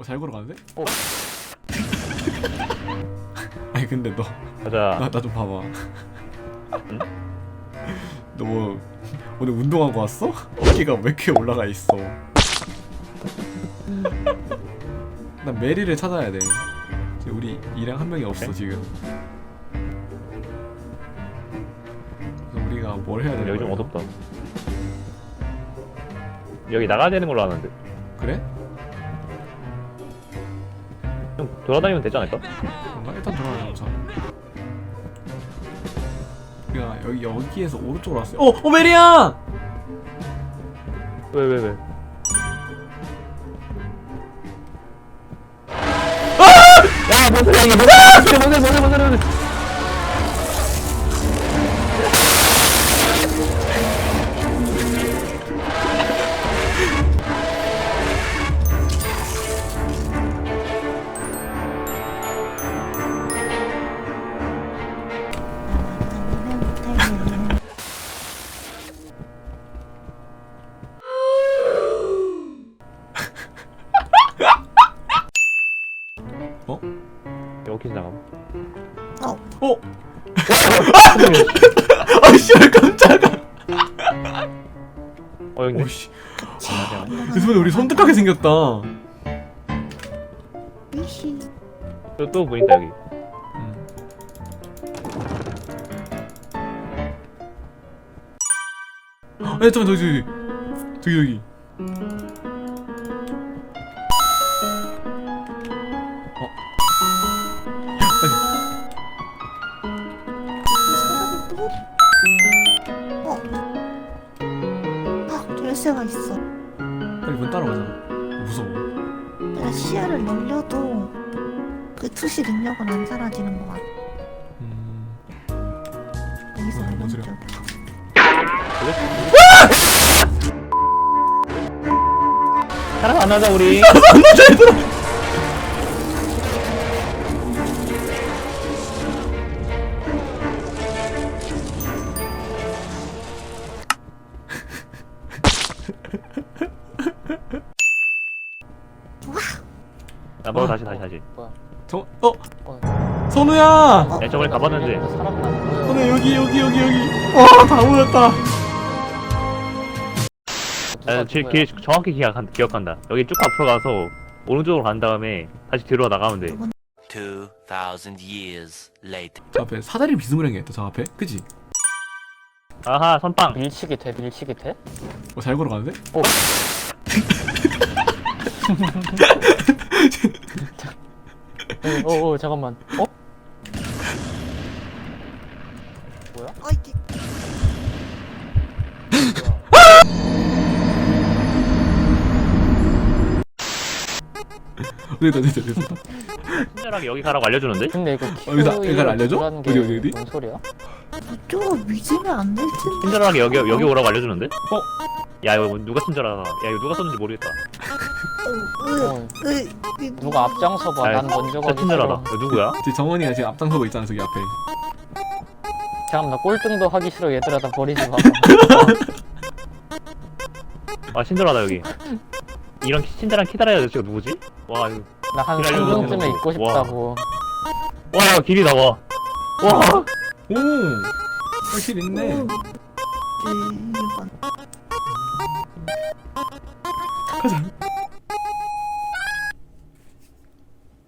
어, 잘 걸어가는데? 어. 아니 근데 너 가자. 나 나 좀 봐봐. 너 뭐 오늘 운동하고 왔어? 어깨가 왜 이렇게 올라가 있어? 난 메리를 찾아야 돼. 지금 우리 이랑 한 명이 없어. 지금. 그래서 우리가 뭘 해야 되는 여기 좀 거야? 어둡다. 여기 나가야 되는 걸로 아는데. 그래? 좀 돌아다니면 되지 않을까? 뭔가 일단 돌아가자. 우리가 여기 여기에서 오른쪽으로 왔어요. 어, 어 메리야! 왜, 왜, 왜? 야, 뭔 소리야, 이게 뭔 소리야, 뭔 소리야, 뭔 소리야, 뭔 소리야, 여기 지나가. 어? 아 씨발 깜짝아. 어, 있네. 오씨. 이번에 우리 섬뜩하게 생겼다. 이히. 또, 또 보인다, 여기. 음. 아 잠깐 저기 저기 저기 저기. 열쇠가 있어. 빨리 문 따라가자. 무서워. 내가 시야를 늘려도 그 투시 능력은 안 사라지는 것 같아. 음. 여기서 어, 뭔 왼쪽. 소리야? 사람 안 하자, 우리. 나 먹어, 다시, 다시, 다시. 저 어? 선우야. 야, 저번에 가봤는데. 사람 안 보여. 선우 여기 여기 여기 여기. 와 다 모였다. 아, 제, 길 정확히 기억, 기억한다. 여기 쭉 앞으로 가서 오른쪽으로 간 다음에 다시 뒤로 나가면 돼. 2,000 years later. 저 앞에 사다리 비스무리한 게 있다. 저 앞에. 그지? 아하, 선빵. 밀치기 돼 밀치기 돼? 어, 잘 걸어가는데? 어. 어, 어, 어 잠깐만 어? 아, 이게 됐다 됐다 됐다. 친절하게 여기 가라고 알려주는데? 근데 이거 여기다, 큐 여기다 알려줘? 어디, 어디, 어디? 뭔 소리야? 이쪽으로 믿으면 안 될 텐데. 친절하게 여기 여기 오라고 알려주는데? 어? 야 이거 누가 친절하다. 야 이거 누가 썼는지 모르겠다. 으, 어, 으, 으, 누가 앞장서 봐. 아, 난 먼저 진짜 가기 친절하다. 싫어. 이거 누구야? 지금 정원이가 지금 앞장서고 있잖아 저기 앞에. 잠깐 나 꼴등도 하기 싫어 얘들아 나 버리지 마. 아 친절하다 여기. 이런 키- 친절한 키다라야 도대체가 누구지? 와 이거 나한 기다려줘. 3분쯤에 있고 와. 싶다고. 와 이거 길이 나와. 와 오. 확실히 있네. 으,